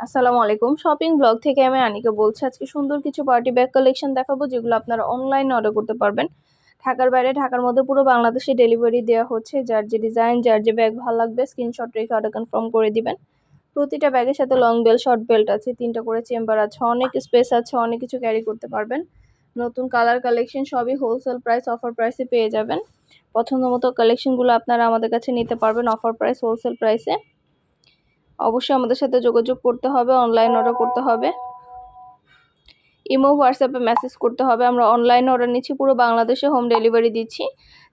আসসালামু আলাইকুম। Shopping blog থেকে আমি আনিকা বলছি, আজকে সুন্দর কিছু পার্টি ব্যাগ কালেকশন দেখাবো, যেগুলো আপনারা অনলাইনে অর্ডার করতে পারবেন। ঢাকার বাইরে, ঢাকার মধ্যে পুরো বাংলাদেশে ডেলিভারি দেওয়া হচ্ছে। যার যে ডিজাইন যার যে ব্যাগ ভালো লাগবে স্ক্রিনশট রেখে অর্ডার কনফার্ম করে দিবেন। প্রতিটা ব্যাগের সাথে লং বেল্ট শর্ট বেল্ট আছে, তিনটা করে চেম্বার আছে, অনেক স্পেস আছে, অনেক কিছু ক্যারি করতে পারবেন। নতুন কালার কালেকশন সবই হোলসেল প্রাইস অফার প্রাইসে পেয়ে যাবেন। পছন্দ মতো কালেকশনগুলো আপনারা আমাদের কাছে নিতে পারবেন অফার প্রাইস হোলসেল প্রাইসে অবশ্যই আমাদের সাথে যোগাযোগ করতে হবে অনলাইন অর্ডার করতে হবে। ইমো হোয়াটসঅ্যাপে মেসেজ করতে হবে। আমরা অনলাইন অর্ডার নিচ্ছি, পুরো বাংলাদেশে হোম ডেলিভারি দিচ্ছি।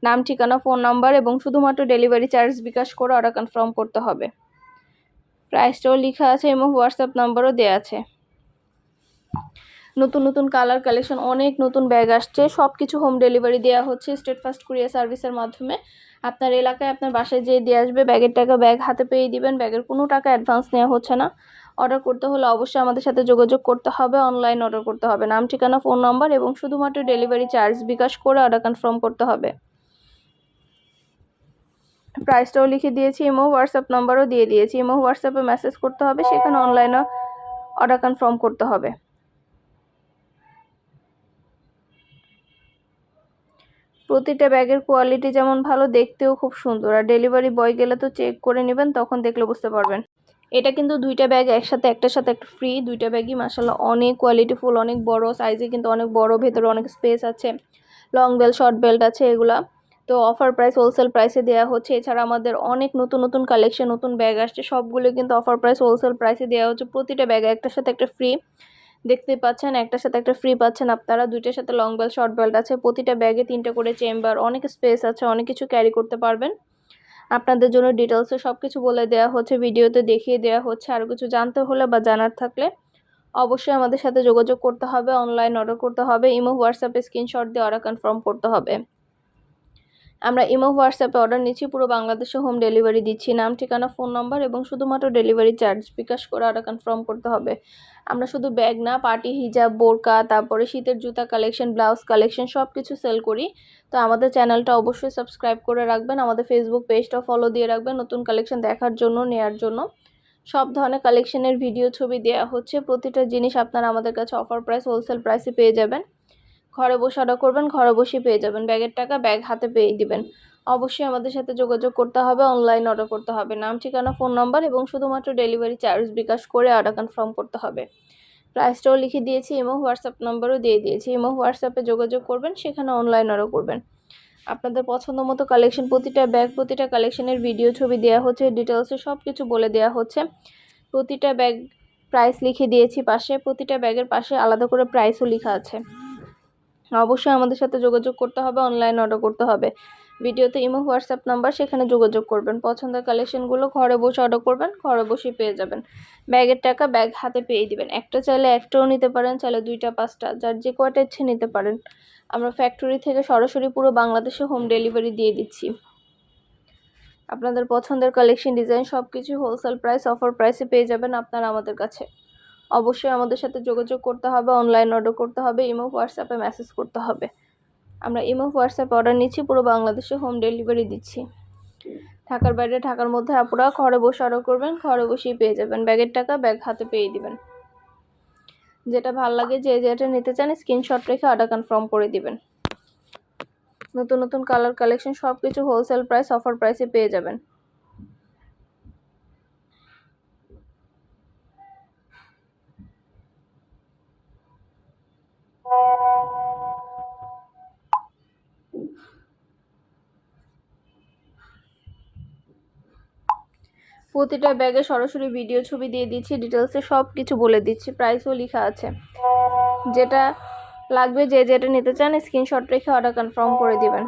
নাম, ঠিকানা ফোন নাম্বার এবং শুধুমাত্র ডেলিভারি চার্জ বিকাশ করে অর্ডার কনফার্ম করতে হবে। প্রাইসটাও লেখা আছে, ইমো হোয়াটসঅ্যাপ নাম্বারও দেওয়া আছে। নতুন নতুন কালার কালেকশন অনেক নতুন ব্যাগ আসছে। সব কিছু হোম ডেলিভারি দেওয়া হচ্ছে স্টেট ফাস্ট কুরিয়ার সার্ভিসের মাধ্যমে। আপনার এলাকায় আপনার বাসায় যেয়ে দিয়ে আসবে ব্যাগের টাকা ব্যাগ হাতে পেয়ে দিবেন ব্যাগের কোনো টাকা অ্যাডভান্স নেওয়া হচ্ছে না। অর্ডার করতে হলে অবশ্যই আমাদের সাথে যোগাযোগ করতে হবে অনলাইন অর্ডার করতে হবে। নাম, ঠিকানা ফোন নম্বর এবং শুধুমাত্র ডেলিভারি চার্জ বিকাশ করে অর্ডার কনফার্ম করতে হবে। প্রাইসটাও লিখে দিয়েছি ইমো হোয়াটসঅ্যাপ নাম্বারও দিয়ে দিয়েছি। ইমো হোয়াটসঅ্যাপে মেসেজ করতে হবে, সেখানে অনলাইনে অর্ডার কনফার্ম করতে হবে। প্রতিটা ব্যাগের কোয়ালিটি যেমন ভালো, দেখতেও খুব সুন্দর। আর ডেলিভারি বয় গেলে তো চেক করে নেবেন, তখন দেখলে বুঝতে পারবেন। এটা কিন্তু দুইটা ব্যাগ একসাথে, একটার সাথে একটা ফ্রি দুইটা ব্যাগই মাসাল্লাহ অনেক কোয়ালিটিফুল অনেক বড় সাইজে কিন্তু অনেক বড়, ভেতরে অনেক স্পেস আছে। লং বেল্ট শর্ট বেল্ট আছে এগুলা। তো অফার প্রাইস হোলসেল প্রাইসে দেওয়া হচ্ছে। এছাড়া আমাদের অনেক নতুন নতুন কালেকশন নতুন ব্যাগ আসছে। সবগুলো কিন্তু অফার প্রাইস হোলসেল প্রাইসে দেওয়া হচ্ছে। প্রতিটা ব্যাগ একটার সাথে একটা ফ্রি দেখতে পাচ্ছেন, একটার সাথে একটা ফ্রি পাচ্ছেন আপনারা, দুইটার সাথে লং বেল্ট শর্ট বেল্ট আছে, প্রতিটা ব্যাগে তিনটে করে চেম্বার অনেক স্পেস আছে, অনেক কিছু ক্যারি করতে পারবেন। আপনাদের জন্য ডিটেলসে সব কিছু বলে দেওয়া হচ্ছে, ভিডিওতে দেখিয়ে দেওয়া হচ্ছে আরও কিছু জানতে হলে বা জানার থাকলে অবশ্যই আমাদের সাথে যোগাযোগ করতে হবে অনলাইন অর্ডার করতে হবে, ইমো হোয়াটসঅ্যাপে স্ক্রিনশট দিয়ে অর্ডার কনফার্ম করতে হবে। আমরা ইমো, হোয়াটসঅ্যাপে অর্ডার নিচ্ছি, পুরো বাংলাদেশে হোম ডেলিভারি দিচ্ছি। নাম, ঠিকানা, ফোন নম্বর এবং শুধুমাত্র ডেলিভারি চার্জ বিকাশ করে অর্ডার কনফার্ম করতে হবে। আমরা শুধু ব্যাগ না পার্টি হিজাব, বোরকা, তারপরে শীতের জুতা, কালেকশন, ব্লাউজ, কালেকশন সব কিছু সেল করি। তো আমাদের চ্যানেলটা অবশ্যই সাবস্ক্রাইব করে রাখবেন, আমাদের ফেসবুক পেজটা ফলো দিয়ে রাখবেন, নতুন কালেকশন দেখার জন্য, নেয়ার জন্য। সব ধরনের কালেকশনের ভিডিও ছবি দেওয়া হচ্ছে, প্রতিটা জিনিস আপনারা আমাদের কাছে অফার প্রাইস হোলসেল প্রাইসে পেয়ে যাবেন। ঘরে বসে অর্ডার করবেন, ঘরে বসেই পেয়ে যাবেন। ব্যাগের টাকা ব্যাগ হাতে পেয়ে দিবেন। অবশ্যই আমাদের সাথে যোগাযোগ করতে হবে অনলাইন অর্ডার করতে হবে। নাম, ঠিকানা ফোন নাম্বার এবং শুধুমাত্র ডেলিভারি চার্জ বিকাশ করে অর্ডার কনফার্ম করতে হবে। প্রাইসটাও লিখে দিয়েছি ইমো হোয়াটসঅ্যাপ নাম্বারও দিয়ে দিয়েছি। ইমো হোয়াটসঅ্যাপে যোগাযোগ করবেন, সেখানে অনলাইন অর্ডার করবেন। আপনাদের পছন্দ মতো কালেকশন প্রতিটা ব্যাগ প্রতিটা কালেকশনের ভিডিও ছবি দেওয়া হচ্ছে ডিটেলসে সব কিছু বলে দেওয়া হচ্ছে। প্রতিটা ব্যাগ প্রাইস লিখে দিয়েছি পাশে, প্রতিটা ব্যাগের পাশে আলাদা করে প্রাইসও লেখা আছে। অবশ্যই আমাদের সাথে যোগাযোগ করতে হবে অনলাইন অর্ডার করতে হবে। ভিডিওতে ইমো, হোয়াটসঅ্যাপ নাম্বার সেখানে যোগাযোগ করবেন। পছন্দের কালেকশনগুলো ঘরে বসে অর্ডার করবেন, ঘরে বসে পেয়ে যাবেন। ব্যাগের টাকা ব্যাগ হাতে পেয়ে দিবেন। একটা চাইলে একটাও নিতে পারেন, চাইলে দুইটা, পাঁচটা, যার যে কয়টা ইচ্ছে নিতে পারেন। আমরা ফ্যাক্টরি থেকে সরাসরি পুরো বাংলাদেশে হোম ডেলিভারি দিয়ে দিচ্ছি। আপনাদের পছন্দের কালেকশন ডিজাইন সব কিছু হোলসেল প্রাইস অফার প্রাইসে পেয়ে যাবেন আপনারা আমাদের কাছে। অবশ্যই আমাদের সাথে যোগাযোগ করতে হবে অনলাইন অর্ডার করতে হবে ইমো হোয়াটসঅ্যাপে মেসেজ করতে হবে। আমরা ইমো হোয়াটসঅ্যাপে অর্ডার নিচ্ছি, পুরো বাংলাদেশে হোম ডেলিভারি দিচ্ছি। ঢাকার বাইরে, ঢাকার মধ্যে আপুরা ঘরে বসে অর্ডার করবেন, ঘরে বসেই পেয়ে যাবেন। ব্যাগের টাকা ব্যাগ হাতে পেয়ে দিবেন। যেটা ভালো লাগে, যে যেটা নিতে চান স্ক্রিনশট রেখে অর্ডার কনফার্ম করে দিবেন। নতুন নতুন কালার কালেকশন সব কিছু হোলসেল প্রাইস অফার প্রাইসে পেয়ে যাবেন। প্রতিটা ব্যাগে সরাসরি ভিডিও ছবি দিয়ে দিচ্ছি ডিটেলসে সব কিছু বলে দিচ্ছি প্রাইসও লেখা আছে। যেটা লাগবে, যে যেটা নিতে চান স্ক্রিনশট রেখে অর্ডার কনফার্ম করে দিবেন।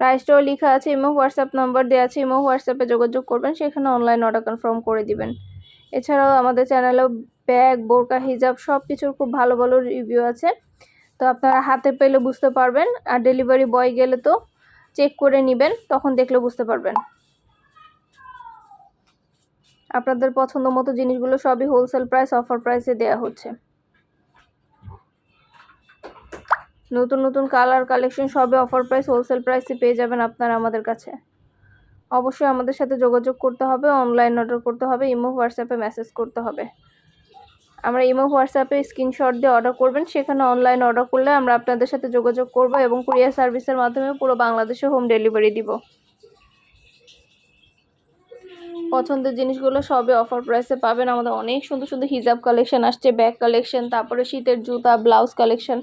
প্রাইসটাও লেখা আছে ইমো হোয়াটসঅ্যাপ নাম্বার দেওয়া আছে ইমো হোয়াটসঅ্যাপে যোগাযোগ করবেন, সেখানে অনলাইন অর্ডার কনফার্ম করে দিবেন। এছাড়াও আমাদের চ্যানেলেও ব্যাগ বোরকা হিজাব সব কিছুর খুব ভালো ভালো রিভিউ আছে। তো আপনারা হাতে পেলে বুঝতে পারবেন, আর ডেলিভারি বয় গেলে তো চেক করে নেবেন, তখন দেখলে বুঝতে পারবেন। আপনাদের পছন্দ মতো জিনিসগুলো সবই হোলসেল প্রাইস অফার প্রাইসে দেওয়া হচ্ছে। নতুন নতুন কালার কালেকশন সবে অফার প্রাইস হোলসেল প্রাইসে পেয়ে যাবেন আপনারা আমাদের কাছে। অবশ্যই আমাদের সাথে যোগাযোগ করতে হবে অনলাইন অর্ডার করতে হবে, ইমো, হোয়াটসঅ্যাপে মেসেজ করতে হবে। আমরা ইমো, হোয়াটসঅ্যাপে স্ক্রিনশট দিয়ে অর্ডার করবেন, সেখানে অনলাইন অর্ডার করলে আমরা আপনাদের সাথে যোগাযোগ করব এবং কুরিয়ার সার্ভিসের মাধ্যমে পুরো বাংলাদেশে হোম ডেলিভারি দিব। পছন্দের জিনিসগুলো সবে অফার প্রাইসে পাবেন। আমাদের অনেক সুন্দর সুন্দর হিজাব কালেকশন আসছে ব্যাগ কালেকশন তারপরে শীতের জুতা ব্লাউজ কালেকশন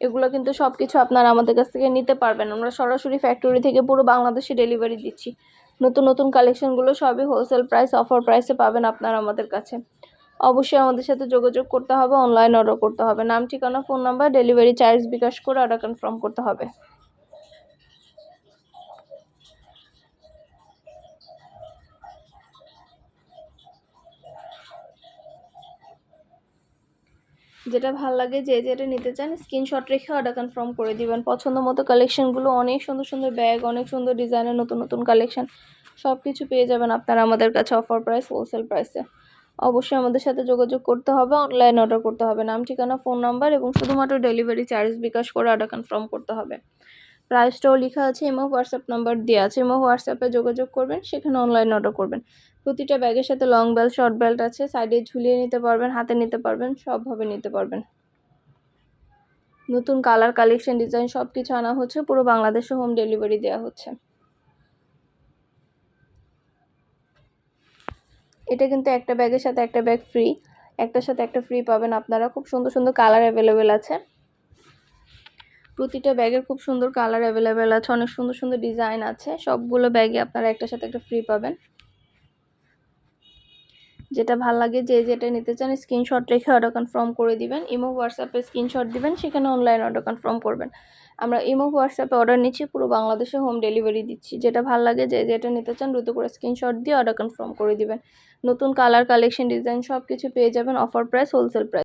এগুলো কিন্তু সব কিছু আপনারা আমাদের কাছ থেকে নিতে পারবেন। আমরা সরাসরি ফ্যাক্টরি থেকে পুরো বাংলাদেশে ডেলিভারি দিচ্ছি। নতুন নতুন কালেকশনগুলো সবই হোলসেল প্রাইস অফার প্রাইসে পাবেন আপনারা আমাদের কাছে। অবশ্যই আমাদের সাথে যোগাযোগ করতে হবে অনলাইন অর্ডার করতে হবে। নাম, ঠিকানা phone number delivery charge bKash করে অর্ডার কনফার্ম করতে হবে। যেটা ভালো লাগে যে যেটা নিতে চান স্ক্রিনশট রেখে অর্ডার কনফার্ম করে দিবেন। পছন্দ মতো কালেকশনগুলো অনেক সুন্দর সুন্দর ব্যাগ অনেক সুন্দর ডিজাইনের নতুন নতুন কালেকশন সব কিছু পেয়ে যাবেন আপনারা আমাদের কাছে অফার প্রাইস হোলসেল প্রাইসে অবশ্যই আমাদের সাথে যোগাযোগ করতে হবে অনলাইন অর্ডার করতে হবে। নাম, ঠিকানা ফোন নাম্বার এবং শুধুমাত্র ডেলিভারি চার্জ বিকাশ করে অর্ডার কনফার্ম করতে হবে। প্রাইসটাও লেখা আছে ইমো হোয়াটসঅ্যাপ নাম্বার দেওয়া আছে ইমো হোয়াটসঅ্যাপে যোগাযোগ করবেন, সেখানে অনলাইন অর্ডার করবেন। প্রতিটা ব্যাগের সাথে লং বেল্ট শর্ট বেল্ট আছে সাইডে ঝুলিয়ে নিতে পারবেন, হাতে নিতে পারবেন, সবভাবে নিতে পারবেন। নতুন কালার কালেকশন ডিজাইন সব কিছু আনা হচ্ছে, পুরো বাংলাদেশে হোম ডেলিভারি দেওয়া হচ্ছে। এটা কিন্তু একটা ব্যাগের সাথে একটা ব্যাগ ফ্রি একটার সাথে একটা ফ্রি পাবেন আপনারা, খুব সুন্দর সুন্দর কালার অ্যাভেলেবেল আছে। প্রতিটা ব্যাগের খুব সুন্দর কালার অ্যাভেলেবেল আছে, অনেক সুন্দর সুন্দর ডিজাইন আছে। সবগুলো ব্যাগে আপনারা একটার সাথে একটা ফ্রি পাবেন। যেটা ভালো লাগে, যে যেটা নিতে চান স্ক্রিনশট রেখে অর্ডার কনফার্ম করে দিবেন। ইমো হোয়াটসঅ্যাপে স্ক্রিনশট দিবেন, সেখানে অনলাইন অর্ডার কনফার্ম করবেন। আমরা ইমো হোয়াটসঅ্যাপে অর্ডার নিচ্ছি, পুরো বাংলাদেশে হোম ডেলিভারি দিচ্ছি। যেটা ভালো লাগে, যে যেটা নিতে চান, দ্রুত করে স্ক্রিনশট দিয়ে অর্ডার কনফার্ম করে দিবেন। নতুন কালার কালেকশন ডিজাইন সব কিছু পেয়ে যাবেন অফার প্রাইস হোলসেল প্রাইস